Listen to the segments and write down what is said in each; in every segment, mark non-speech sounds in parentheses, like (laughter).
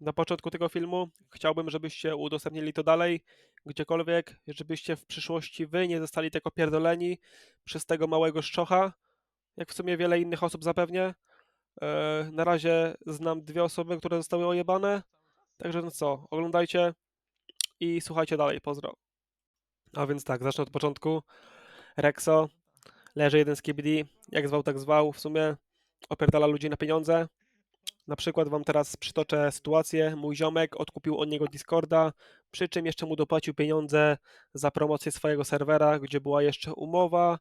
na początku tego filmu. Chciałbym, żebyście udostępnili to dalej, gdziekolwiek, żebyście w przyszłości wy nie zostali tylko pierdoleni przez tego małego szczocha, jak w sumie wiele innych osób zapewnie. E, na razie znam dwie osoby, które zostały ojebane, także no co, oglądajcie i słuchajcie dalej, pozdro. A więc tak, zacznę od początku. Rexo, leży jeden z KBD, jak zwał, tak zwał, w sumie opierdala ludzi na pieniądze. Na przykład wam teraz przytoczę sytuację. Mój ziomek odkupił od niego Discorda, przy czym jeszcze mu dopłacił pieniądze za promocję swojego serwera, gdzie była jeszcze umowa,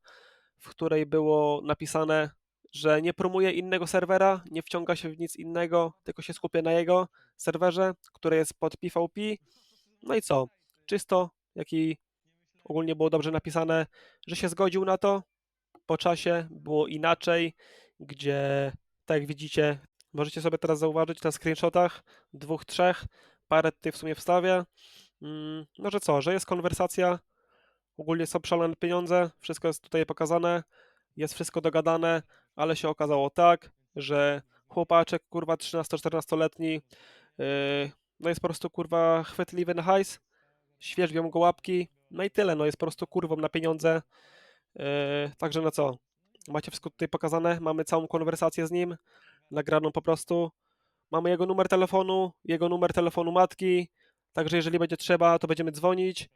w której było napisane, że nie promuje innego serwera, nie wciąga się w nic innego, tylko się skupia na jego serwerze, który jest pod PvP. No i co? Czysto, jak i ogólnie było dobrze napisane, że się zgodził na to. Po czasie było inaczej, gdzie tak jak widzicie, możecie sobie teraz zauważyć na screenshotach dwóch, trzech, parę tutaj w sumie wstawię. Mm, No, że co, że jest konwersacja, ogólnie są szalone pieniądze, wszystko jest tutaj pokazane, jest wszystko dogadane, ale się okazało tak, że chłopaczek, kurwa 13-14-letni, yy, no jest po prostu kurwa chwytliwy na hajs, świeżbią go łapki, no i tyle, no jest po prostu kurwą na pieniądze, yy, także no co, macie wszystko tutaj pokazane, mamy całą konwersację z nim, nagraną po prostu, mamy jego numer telefonu, jego numer telefonu matki, także jeżeli będzie trzeba, to będziemy dzwonić,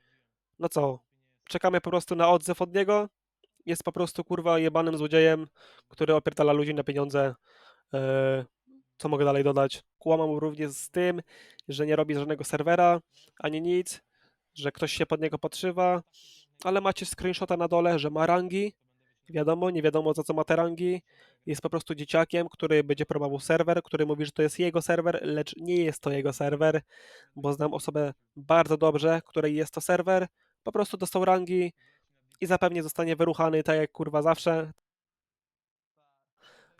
no co, czekamy po prostu na odzew od niego, jest po prostu kurwa jebanym złodziejem, który opierdala ludzi na pieniądze. Eee, co mogę dalej dodać? Kłamał również z tym, że nie robi żadnego serwera, ani nic, że ktoś się pod niego podszywa, ale macie screenshota na dole, że ma rangi. Wiadomo, nie wiadomo za co ma te rangi. Jest po prostu dzieciakiem, który będzie promował serwer, który mówi, że to jest jego serwer, lecz nie jest to jego serwer, bo znam osobę bardzo dobrze, której jest to serwer. Po prostu dostał rangi, i zapewnie zostanie wyruchany, tak jak kurwa zawsze.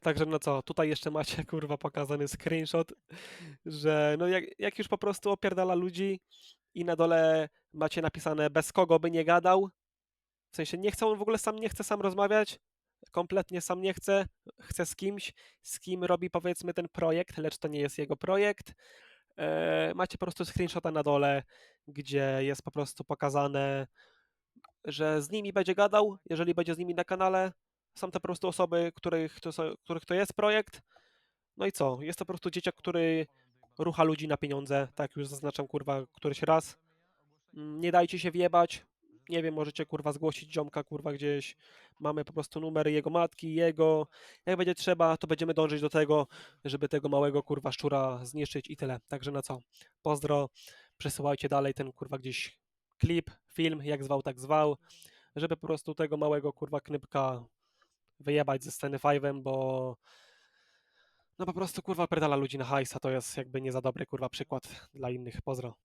Także no co, tutaj jeszcze macie (laughs) kurwa pokazany screenshot, że no jak, jak już po prostu opierdala ludzi i na dole macie napisane bez kogo by nie gadał, w sensie nie chce on w ogóle sam nie chce sam rozmawiać, kompletnie sam nie chce, chce z kimś, z kim robi powiedzmy ten projekt, lecz to nie jest jego projekt. E, macie po prostu screenshota na dole, gdzie jest po prostu pokazane że z nimi będzie gadał, jeżeli będzie z nimi na kanale. Są to po prostu osoby, których to, których to jest projekt. No i co? Jest to po prostu dzieciak, który rucha ludzi na pieniądze, tak już zaznaczam kurwa któryś raz. Nie dajcie się wjebać. Nie wiem, możecie kurwa zgłosić ziomka kurwa gdzieś. Mamy po prostu numery jego matki, jego. Jak będzie trzeba, to będziemy dążyć do tego, żeby tego małego kurwa szczura zniszczyć i tyle. Także na co? Pozdro. Przesyłajcie dalej ten kurwa gdzieś klip, film, jak zwał, tak zwał, żeby po prostu tego małego kurwa knypka wyjebać ze sceny 5, bo no po prostu kurwa perdala ludzi na hajs, a to jest jakby nie za dobry kurwa przykład dla innych. Pozdro.